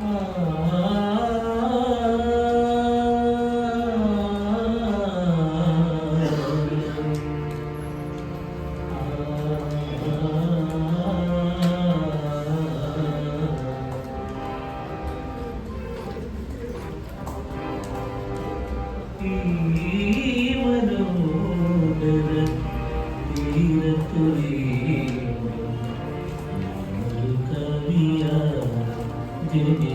അരികിൽ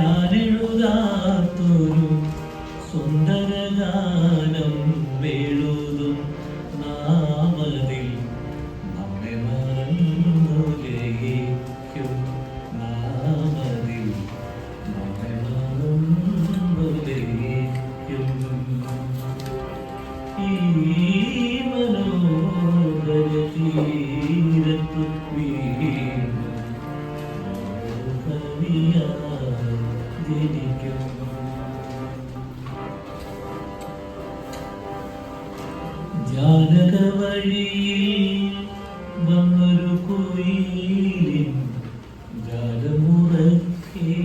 ഞാൻ എഴുതാത്തൊരു സുന്ദരഗാനം വേളുതും നാമതിൽ നമ്മെ മറന്നു ലയിക്കും നാമതിൽ നമ്മെ മറന്നു ലയിക്കും ഈ ജനിക്കും ജാനക വഴിയിൽ വന്നൊരു കുയിലിൻ ജാലമുറക്കേ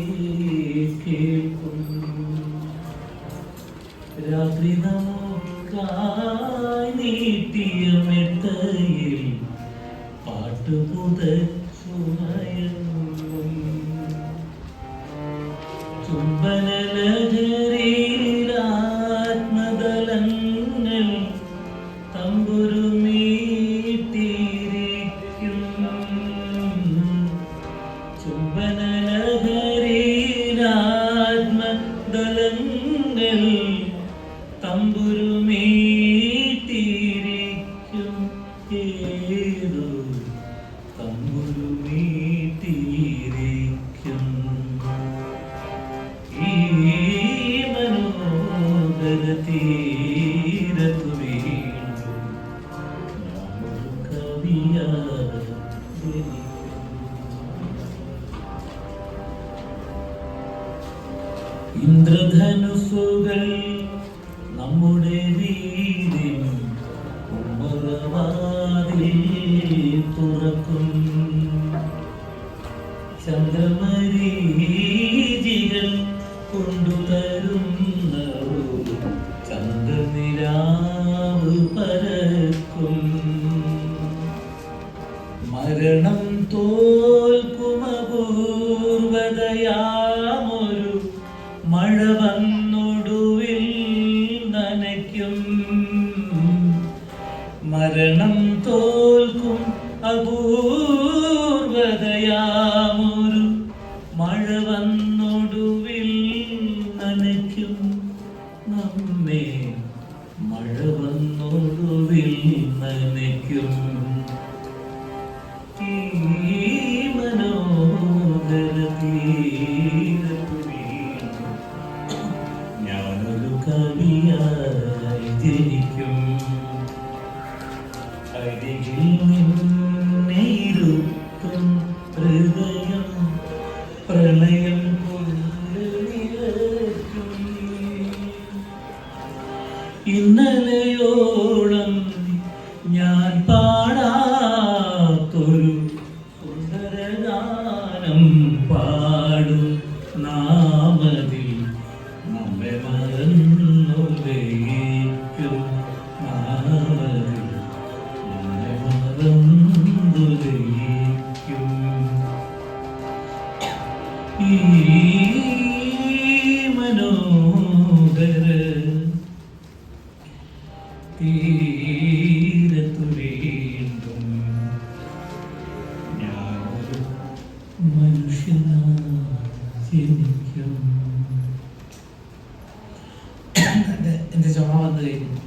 രാത്രി നമുക്കായി നീട്ടിയ മെത്തയിൽ പാട്ട് ചുംബനലഹരിയിലാത്മതലങ്ങൾ ഈ മനോഹര തീരത്തു വീണ്ടും ഞാനൊരു കവിയായി ഇന്ദ്രധനുസുകൾ കൊണ്ടുതരുന്ന ചന്ദ്രനിരാവ് പരക്കും. മരണം തോൽക്കുമപൂർവതയാമൊരു മഴ വന്നൊടുവിൽ നനയ്ക്കും. തോൽക്കും അപൂർവതയാമൊരു നനയ്ക്കും നമ്മെ മഴ വന്നൊടുവിൽ നനയ്ക്കും ഈ മനോഹര ഞാനൊരു കവിയായി ജനിക്കും. അരികിൽ ഇന്നലെയോളം ഞാൻ പാടാത്തൊരു സുന്ദരഗാനം പാടും. നാമതിൽ നമ്മെ മറന്നു ലയിക്കും നാമതിൽ നമ്മെ മറന്നുലയിക്കും ഈ തീരത്തു വീണ്ടും വന്നു കഴിഞ്ഞു.